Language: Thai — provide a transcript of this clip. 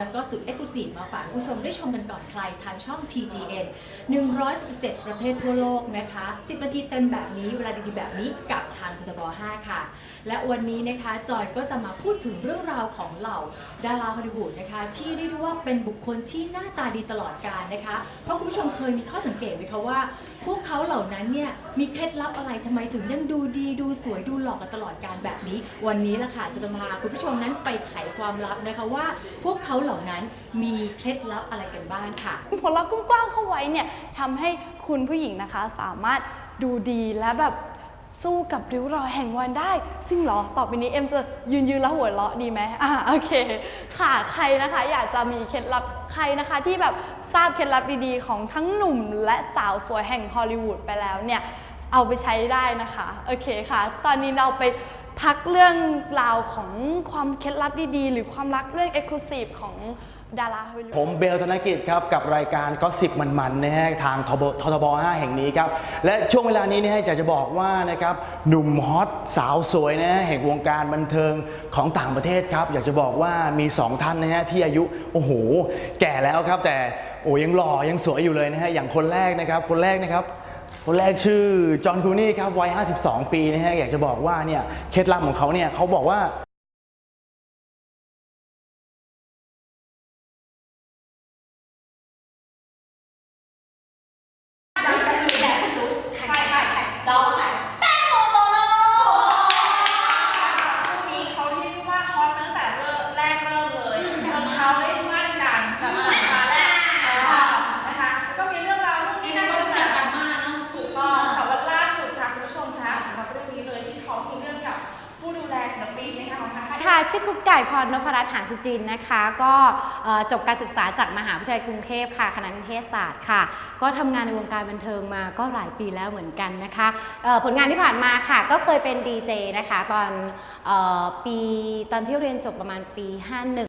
แล้วก็สุดเอ็กซ์คลูซีฟมาฝากผู้ชมได้ชมกันก่อนใครทางช่อง TGN 177 ประเทศทั่วโลกนะคะ 10 นาทีเต็มแบบนี้เวลาดีๆแบบนี้กับทางททบ 5 ค่ะ และวันนี้นะคะจอยก็จะมาพูดถึงเรื่องราวของเหล่าดาราฮอลลีวูดนะคะ ที่เรียกได้ว่าเป็นบุคคลที่หน้าตาดีตลอดกาลนะคะ เพราะคุณผู้ชมเคยมีข้อสังเกตไหมคะว่า พวกเขาเหล่านั้นเนี่ยมีเคล็ดลับอะไรทำไมถึงยังดูดีดูสวยดูหล่อกันตลอดการแบบนี้ วันนี้ละค่ะจะพาคุณผู้ชมนั้นไปไขความลับนะคะว่าพวกเขาเหล่านั้นมีเคล็ดลับอะไรกันบ้างค่ะ ผลลัพธ์กว้างๆเข้าไว้เนี่ยทำให้คุณผู้หญิงนะคะ สามารถดูดีและแบบสู้กับริ้วรอยแห่งวันได้จริงเหรอ ต่อไปนี้เอ็มจะยืนยืนแล้วหัวเราะดีไหมอ่าโอเค ค่ะ ใครนะคะ อยากจะมีเคล็ดลับใครนะคะ ที่แบบทราบเคล็ดลับดีๆ ของทั้งหนุ่มและสาวสวยแห่งฮอลลีวูดไปแล้วเนี่ย เอาไปใช้ได้นะคะ โอเคค่ะ ตอนนี้เราไป พักเรื่องราวของความเคล็ดลับดีๆ หรือความรักเรื่องเอ็กซ์คลูซีฟของดาราฮอลลีวูด ผมเบลธนกิจครับ กับรายการก็สิบมันๆนะฮะทางทบททบ5แห่งนี้ครับ และช่วงเวลานี้นะฮะอยากจะบอกว่านะครับหนุ่มฮอตสาวสวยนะฮะแห่งวงการบันเทิงของต่างประเทศครับ อยากจะบอกว่ามี 2 ท่านนะฮะที่อายุ โอ้โห แก่แล้วครับ แต่โอ้ยังหล่อยังสวยอยู่เลยนะฮะอย่างคนแรกนะครับ คนแรกนะครับ คนแรกชื่อจอห์นคูนี่ครับวัย 52 ปีนะฮะอยากจะบอกว่าเนี่ยเคล็ดลับของเขาเนี่ยเขาบอกว่า คู่นี้เขาเรียกว่าฮอตตั้งแต่เริ่มแรกเริ่มเลยจนเขาได้มั่นกันแบบมาแรกนะคะแล้วก็มีเรื่องราวพวกนี้น่าจะแบบถูกต้องแต่ว่าล่าสุดค่ะคุณผู้ชมคะสำหรับเรื่องนี้เลยที่เขามีเรื่องกับผู้ดูแลศิลปินนะคะของทางค่าย ค่ะ ชื่อกุ๊กไก่พรนพรัตน์หางสุจินนะคะ ก็จบการศึกษาจากมหาวิทยาลัยกรุงเทพค่ะคณะนิเทศศาสตร์ค่ะ ก็ทำงานในวงการบันเทิงมาก็หลายปีแล้วเหมือนกันนะคะผลงานที่ผ่านมาค่ะ ก็เคยเป็นดีเจนะคะ ตอนออปีตอนที่เรียนจบประมาณปี 51